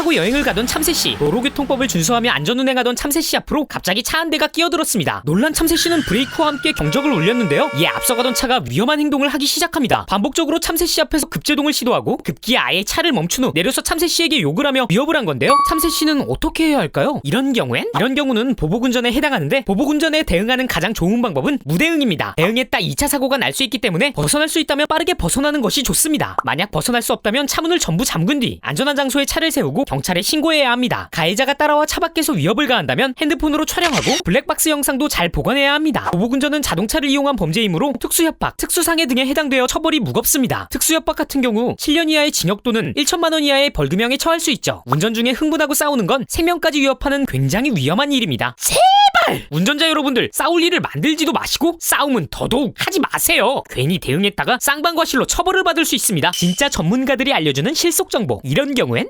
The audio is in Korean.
타고 여행을 가던 참새 씨 도로교통법을 준수하며 안전운행 하던 참새 씨 앞으로 갑자기 차 한 대가 끼어들었습니다. 놀란 참새 씨는 브레이크와 함께 경적을 울렸는데요. 이에 앞서가던 차가 위험한 행동을 하기 시작합니다. 반복적으로 참새 씨 앞에서 급제동을 시도하고 급기에 아예 차를 멈춘 후 내려서 참새 씨에게 욕을 하며 위협을 한 건데요. 참새 씨는 어떻게 해야 할까요? 이런 경우엔 이런 경우는 보복운전에 해당하는데 보복운전에 대응하는 가장 좋은 방법은 무대응입니다. 대응했다 2차 사고가 날 수 있기 때문에 벗어날 수 있다면 빠르게 벗어나는 것이 좋습니다. 만약 벗어날 수 없다면 차문을 전부 잠근 뒤 안전한 장소에 차를 세우고 경찰에 신고해야 합니다. 가해자가 따라와 차 밖에서 위협을 가한다면 핸드폰으로 촬영하고 블랙박스 영상도 잘 보관해야 합니다. 보복운전은 자동차를 이용한 범죄이므로 특수협박, 특수상해 등에 해당되어 처벌이 무겁습니다. 특수협박 같은 경우 7년 이하의 징역 또는 1천만 원 이하의 벌금형에 처할 수 있죠. 운전 중에 흥분하고 싸우는 건 생명까지 위협하는 굉장히 위험한 일입니다. 제발! 운전자 여러분들 싸울 일을 만들지도 마시고 싸움은 더더욱 하지 마세요. 괜히 대응했다가 쌍방과실로 처벌을 받을 수 있습니다. 진짜 전문가들이 알려주는 실속 정보. 이런 경우엔